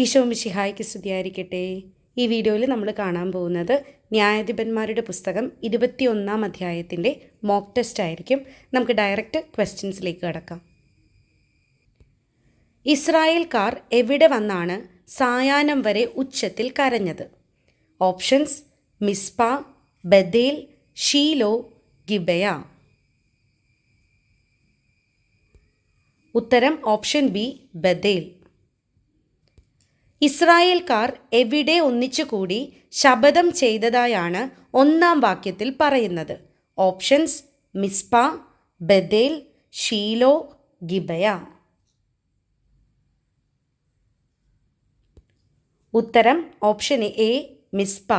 ഈശോ മിശിഹായ്ക്ക് സ്തുതിയായിരിക്കട്ടെ. ഈ വീഡിയോയിൽ നമ്മൾ കാണാൻ പോകുന്നത് ന്യായാധിപന്മാരുടെ പുസ്തകം ഇരുപത്തിയൊന്നാം അധ്യായത്തിന്റെ മോക്ക് ടെസ്റ്റ് ആയിരിക്കും. നമുക്ക് ഡയറക്റ്റ് ക്വസ്റ്റ്യൻസിലേക്ക് കടക്കാം. ഇസ്രായേൽക്കാർ എവിടെ വന്നാണ് സായാഹ്നം വരെ ഉച്ചത്തിൽ കരഞ്ഞത്? Options Mizpah Bethel Shiloh Gibeah. ഉത്തരം ഓപ്ഷൻ ബി ബദേൽ ഇസ്രായേൽക്കാർ എവിടെ ഒന്നിച്ചുകൂടി ശപഥം ചെയ്തതായാണ് ഒന്നാം വാക്യത്തിൽ പറയുന്നത്. Options Mizpah Bethel Shiloh Gibeah. ഉത്തരം ഓപ്ഷൻ എ മിസ്പ.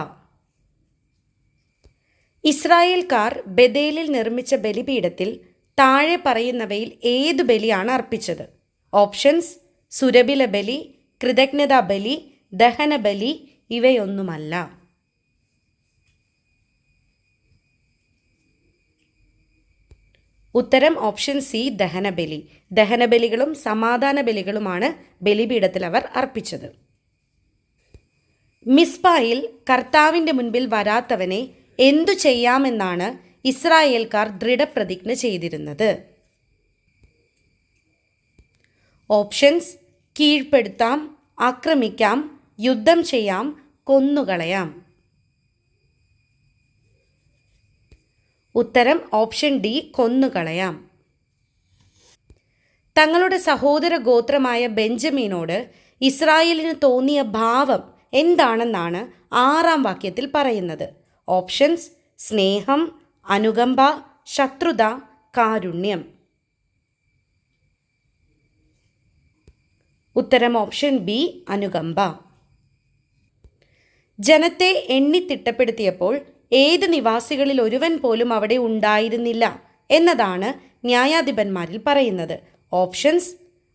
ഇസ്രായേൽക്കാർ ബദേലിൽ നിർമ്മിച്ച ബലിപീഠത്തിൽ താഴെ പറയുന്നവയിൽ ഏതു ബലിയാണ് അർപ്പിച്ചത്? ഓപ്ഷൻസ് സുരബില ബലി കൃതജ്ഞതാ ബലി ദഹനബലി ഇവയൊന്നുമല്ല. ഉത്തരം ഓപ്ഷൻ സി ദഹനബലി. ദഹനബലികളും സമാധാന ബലികളുമാണ് ബലിപീഠത്തിൽ അവർ അർപ്പിച്ചത്. മിസ്ബായിൽ കർത്താവിന്റെ മുൻപിൽ വരാത്തവനെ എന്തു ചെയ്യാമെന്നാണ് ഇസ്രായേൽക്കാർ ദൃഢപ്രതിജ്ഞ ചെയ്തിരുന്നത്. ഓപ്ഷൻസ് കീഴ്പ്പെടുത്താം ആക്രമിക്കാം യുദ്ധം ചെയ്യാം കൊന്നുകളയാം. ഉത്തരം ഓപ്ഷൻ ഡി കൊന്നുകളയാം. തങ്ങളുടെ സഹോദര ഗോത്രമായ ബെഞ്ചമീനോട് ഇസ്രായേലിന് തോന്നിയ ഭാവം എന്താണെന്നാണ് ആറാം വാക്യത്തിൽ പറയുന്നത്. ഓപ്ഷൻസ് സ്നേഹം അനുകമ്പ ശത്രുത കാരുണ്യം. ഉത്തരം ഓപ്ഷൻ ബി അനുകമ്പ. ജനത്തെ എണ്ണി തിട്ടപ്പെടുത്തിയപ്പോൾ ഏത് നിവാസികളിൽ ഒരുവൻ പോലും അവിടെ ഉണ്ടായിരുന്നില്ല എന്നതാണ് ന്യായാധിപന്മാരിൽ പറയുന്നത്. ഓപ്ഷൻസ്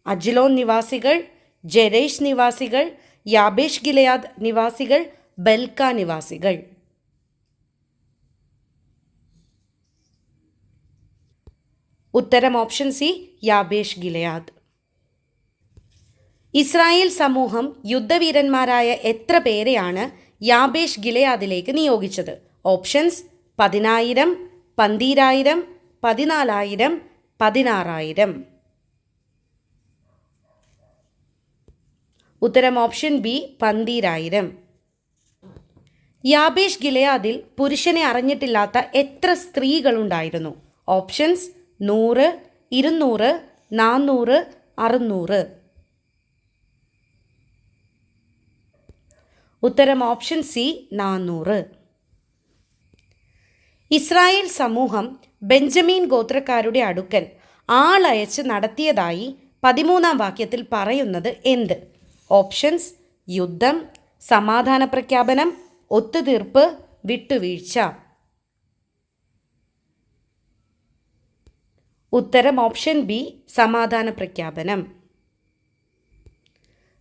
അജിലോൺ നിവാസികൾ ജെരേഷ് നിവാസികൾ യാബേഷ് ഗിലയാദ് നിവാസികൾ ബൽക്ക നിവാസികൾ. ഉത്തരം option C Jabesh Gilead. Israel സമൂഹം യുദ്ധവീരന്മാരായ എത്ര പേരെയാണ് യാബേഷ് ഗിലയാദിലേക്ക് നിയോഗിച്ചത്? ഓപ്ഷൻസ് പതിനായിരം പന്തീരായിരം പതിനാലായിരം പതിനാറായിരം. ഉത്തരം ഓപ്ഷൻ ബി പന്തീരായിരം. യാബേഷ് ഗിലയാദിൽ പുരുഷനെ അറിഞ്ഞിട്ടില്ലാത്ത എത്ര സ്ത്രീകളുണ്ടായിരുന്നു? ഓപ്ഷൻസ് നൂറ് ഇരുന്നൂറ് നാന്നൂറ് അറുന്നൂറ്. ഉത്തരം ഓപ്ഷൻ സി നാന്നൂറ് ഇസ്രായേൽ സമൂഹം ബെഞ്ചമീൻ ഗോത്രക്കാരുടെ അടുക്കൽ ആളയച്ച് നടത്തിയതായി പതിമൂന്നാം വാക്യത്തിൽ പറയുന്നത് എന്ത്? ഓപ്ഷൻസ് യുദ്ധം സമാധാന പ്രഖ്യാപനം ഒത്തുതീർപ്പ് വിട്ടുവീഴ്ച. ഉത്തരം ഓപ്ഷൻ ബി സമാധാന പ്രഖ്യാപനം.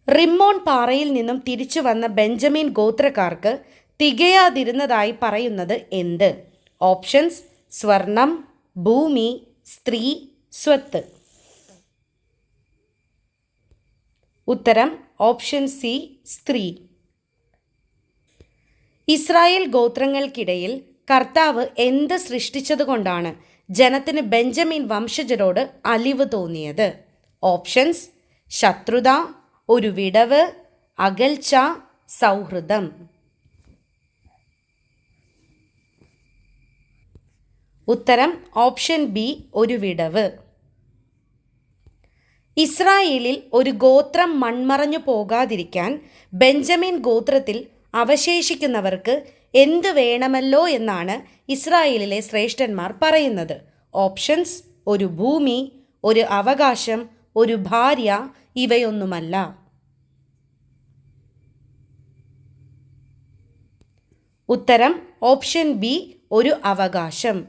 റിമ്മോൺ പാറയിൽ നിന്നും തിരിച്ചു വന്ന ബെഞ്ചമിൻ ഗോത്രക്കാർക്ക് തികയാതിരുന്നതായി പറയുന്നത് എന്ത്? ഓപ്ഷൻസ് സ്വർണം ഭൂമി സ്ത്രീ സ്വത്ത്. ഉത്തരം ഓപ്ഷൻ സി സ്ത്രീ. ഇസ്രായേൽ ഗോത്രങ്ങൾക്കിടയിൽ കർത്താവ് എന്ത് സൃഷ്ടിച്ചതുകൊണ്ടാണ് ജനത്തിന് ബെഞ്ചമിൻ വംശജരോട് അലിവ് തോന്നിയത്? ഓപ്ഷൻസ് ശത്രുത ഒരു വിടവ് അകൽച്ച സൗഹൃദം. ഉത്തരം ഓപ്ഷൻ ബി ഒരു വിടവ്. ഇസ്രായേലിൽ ഒരു ഗോത്രം മൺമറഞ്ഞു പോകാതിരിക്കാൻ ബെഞ്ചമിൻ ഗോത്രത്തിൽ അവശേഷിക്കുന്നവർക്ക് എന്ത് വേണമല്ലോ എന്നാണ് ഇസ്രായേലിലെ ശ്രേഷ്ഠന്മാർ പറയുന്നത്. ഓപ്ഷൻസ് ഒരു ഭൂമി ഒരു അവകാശം ഒരു ഭാര്യ ഇവയൊന്നുമല്ല. ഉത്തരം ഓപ്ഷൻ ബി ഒരു അവകാശം.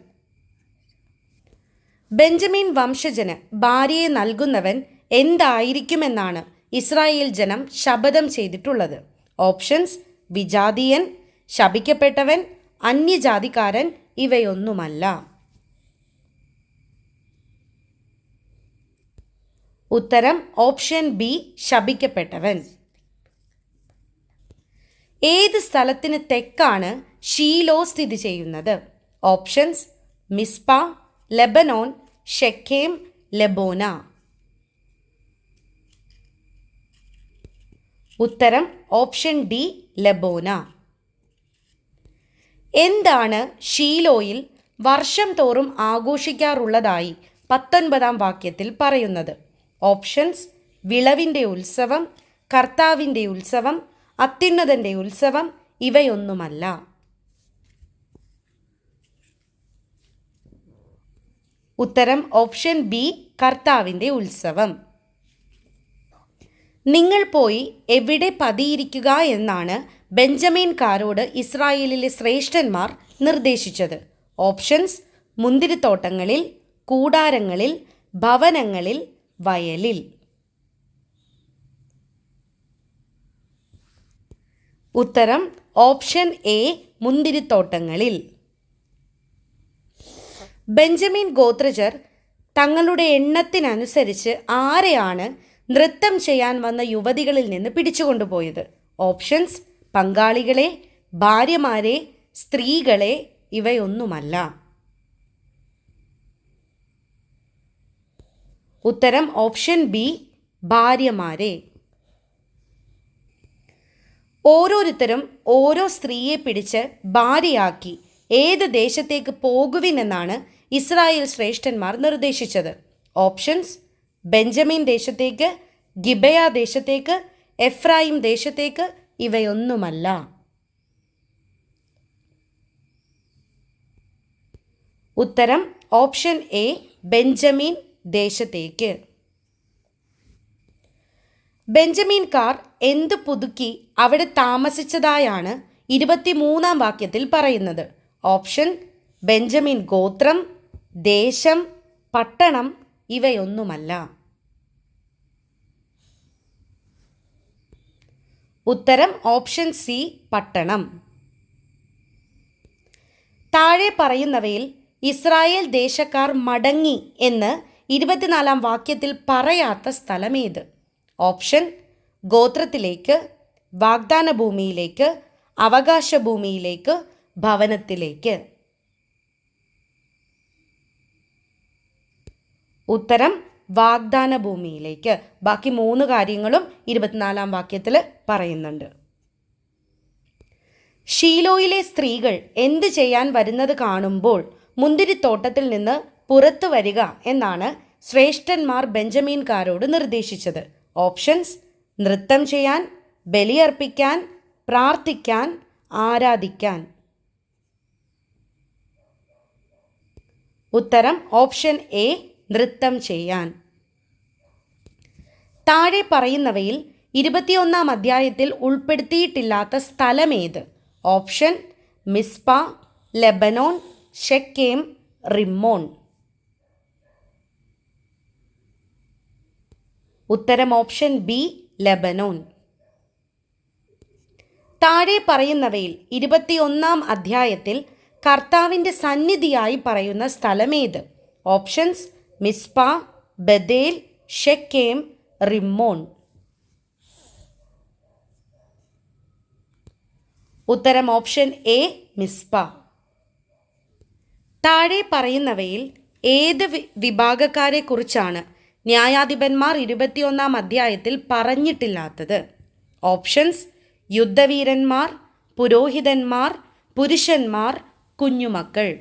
ബെഞ്ചമിൻ വംശജന് ഭാര്യയെ നൽകുന്നവൻ എന്തായിരിക്കുമെന്നാണ് ഇസ്രായേൽ ജനം ശപഥം ചെയ്തിട്ടുള്ളത്. ഓപ്ഷൻസ് വിജാതീയൻ ശപിക്കപ്പെട്ടവൻ അന്യജാതിക്കാരൻ ഇവയൊന്നുമല്ല. ഉത്തരം ഓപ്ഷൻ ബി ശപിക്കപ്പെട്ടവൻ. ഏത് സ്ഥലത്തിന് തെക്കാണ് ഷീലോ സ്ഥിതി ചെയ്യുന്നത്? Options Mizpah Lebanon Shechem Lebonah. ഉത്തരം ഓപ്ഷൻ ഡി ലെബോന. എന്താണ് ഷീലോയിൽ വർഷം തോറും ആഘോഷിക്കാറുള്ളതായി പത്തൊൻപതാം വാക്യത്തിൽ പറയുന്നത്? ഓപ്ഷൻസ് വിളവിന്റെ ഉത്സവം കർത്താവിന്റെ ഉത്സവം അത്യുന്നതന്റെ ഉത്സവം ഇവയൊന്നുമല്ല. ഉത്തരം ഓപ്ഷൻ ബി കർത്താവിന്റെ ഉത്സവം. നിങ്ങൾ പോയി എവിടെ പതിയിരിക്കുക എന്നാണ് ബെഞ്ചമിൻ കാരോട് ഇസ്രായേലിലെ ശ്രേഷ്ഠന്മാർ നിർദ്ദേശിച്ചത്. ഓപ്ഷൻസ് മുന്തിരിത്തോട്ടങ്ങളിൽ കൂടാരങ്ങളിൽ ഭവനങ്ങളിൽ വയലിൽ. ഉത്തരം ഓപ്ഷൻ എ മുന്തിരിത്തോട്ടങ്ങളിൽ. ബെഞ്ചമിൻ ഗോത്രജർ തങ്ങളുടെ എണ്ണത്തിനനുസരിച്ച് ആരെയാണ് നൃത്തം ചെയ്യാൻ വന്ന യുവതികളിൽ നിന്ന് പിടിച്ചുകൊണ്ടുപോയത്? ഓപ്ഷൻസ് പങ്കാളികളെ ഭാര്യമാരെ സ്ത്രീകളെ ഇവയൊന്നുമല്ല. ഉത്തരം ഓപ്ഷൻ ബി ഭാര്യമാരെ. ഓരോരുത്തരും ഓരോ സ്ത്രീയെ പിടിച്ച് ഭാര്യയാക്കി ഏത് ദേശത്തേക്ക് പോകുവിനെന്നാണ് ഇസ്രായേൽ ശ്രേഷ്ഠന്മാർ നിർദ്ദേശിച്ചത്. ഓപ്ഷൻസ് ബെഞ്ചമിൻ ദേശത്തേക്ക് ഗിബയ ദേശത്തേക്ക് എഫ്രായിം ദേശത്തേക്ക് ഇവയൊന്നുമല്ല. ഉത്തരം ഓപ്ഷൻ എ ബെഞ്ചമിൻ ദേശത്തേക്ക്. ബെഞ്ചമിൻകാർ എന്ത് പുതുക്കി അവിടെ താമസിച്ചതായാണ് ഇരുപത്തിമൂന്നാം വാക്യത്തിൽ പറയുന്നത്. ഓപ്ഷൻ ബെഞ്ചമിൻ ഗോത്രം ദേശം പട്ടണം ഇവയൊന്നുമല്ല. ഉത്തരം ഓപ്ഷൻ സി പട്ടണം. താഴെ പറയുന്നവയിൽ ഇസ്രായേൽ ദേശക്കാർ മടങ്ങി എന്ന് ഇരുപത്തിനാലാം വാക്യത്തിൽ പറയാത്ത സ്ഥലമേത്? ഓപ്ഷൻ ഗോത്രത്തിലേക്ക് വാഗ്ദാന ഭൂമിയിലേക്ക് അവകാശ ഭൂമിയിലേക്ക് ഭവനത്തിലേക്ക്. ഉത്തരം വാഗ്ദാന ഭൂമിയിലേക്ക് ബാക്കി മൂന്ന് കാര്യങ്ങളും ഇരുപത്തിനാലാം വാക്യത്തിൽ പറയുന്നുണ്ട്. ഷീലോയിലെ സ്ത്രീകൾ എന്ത് ചെയ്യാൻ വരുന്നത് കാണുമ്പോൾ മുന്തിരിത്തോട്ടത്തിൽ നിന്ന് പുറത്തു വരിക എന്നാണ് ശ്രേഷ്ഠന്മാർ ബെഞ്ചമീൻകാരോട് നിർദ്ദേശിച്ചത്. ഓപ്ഷൻസ് നൃത്തം ചെയ്യാൻ ബലിയർപ്പിക്കാൻ പ്രാർത്ഥിക്കാൻ ആരാധിക്കാൻ. ഉത്തരം ഓപ്ഷൻ എ നൃത്തം ചെയ്യാൻ. താഴെ പറയുന്നവയിൽ ഇരുപത്തിയൊന്നാം അധ്യായത്തിൽ ഉൾപ്പെടുത്തിയിട്ടില്ലാത്ത സ്ഥലമേത്? Option Mizpah Lebanon Shechem Rimmon. ഉത്തരം ഓപ്ഷൻ ബി ലെബനോൻ. താഴെ പറയുന്നവയിൽ ഇരുപത്തിയൊന്നാം അധ്യായത്തിൽ കർത്താവിന്റെ സന്നിധിയായി പറയുന്ന സ്ഥലമേത്? Options Mizpah Bethel Shechem Rimmon ഉത്തരം ഓപ്ഷൻ എ മിസ്പ. താഴെ പറയുന്നവയിൽ ഏത് വിഭാഗക്കാരെക്കുറിച്ചാണ് ന്യായാധിപന്മാർ ഇരുപത്തിയൊന്നാം അധ്യായത്തിൽ പറഞ്ഞിട്ടില്ലാത്തത്. ഓപ്ഷൻസ് യുദ്ധവീരന്മാർ പുരോഹിതന്മാർ പുരുഷന്മാർ കുഞ്ഞുമക്കൾ.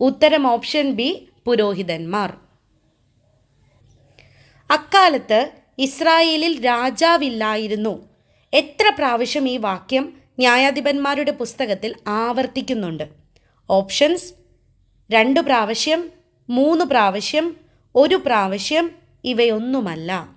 ഉത്തരം ഓപ്ഷൻ ബി പുരോഹിതന്മാർ. അക്കാലത്ത് ഇസ്രായേലിൽ രാജാവില്ലായിരുന്നു. എത്ര പ്രാവശ്യം ഈ വാക്യം ന്യായാധിപന്മാരുടെ പുസ്തകത്തിൽ ആവർത്തിക്കുന്നുണ്ട്? ഓപ്ഷൻസ് രണ്ട് പ്രാവശ്യം മൂന്ന് പ്രാവശ്യം ഒരു പ്രാവശ്യം ഇവയൊന്നുമല്ല.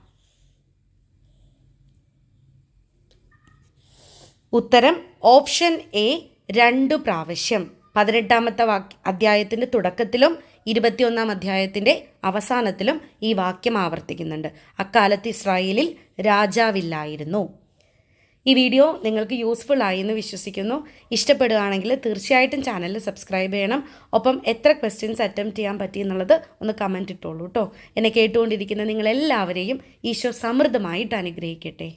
ഉത്തരം ഓപ്ഷൻ എ രണ്ടു പ്രാവശ്യം. പതിനെട്ടാമത്തെ വാക്യ അധ്യായത്തിന്റെ തുടക്കത്തിലും ഇരുപത്തിയൊന്നാം അധ്യായത്തിന്റെ അവസാനത്തിലും ഈ വാക്യം ആവർത്തിക്കുന്നുണ്ട്. അക്കാലത്ത് ഇസ്രായേലിൽ രാജാവില്ലായിരുന്നു. ഈ വീഡിയോ നിങ്ങൾക്ക് യൂസ്ഫുൾ ആയി എന്ന് വിശ്വസിക്കുന്നു. ഇഷ്ടപ്പെടുകയാണെങ്കിൽ തീർച്ചയായിട്ടും ചാനൽ സബ്സ്ക്രൈബ് ചെയ്യണം. ഒപ്പം എത്ര ക്വസ്റ്റ്യൻസ് അറ്റംപ്റ്റ് ചെയ്യാൻ പറ്റി എന്നുള്ളത് ഒന്ന് കമന്റ് ഇട്ടോളൂ കേട്ടോ എന്നെ കേട്ടുകൊണ്ടിരിക്കുന്ന നിങ്ങളെല്ലാവരെയും ഈശോ സമൃദ്ധമായിട്ട് അനുഗ്രഹിക്കട്ടെ.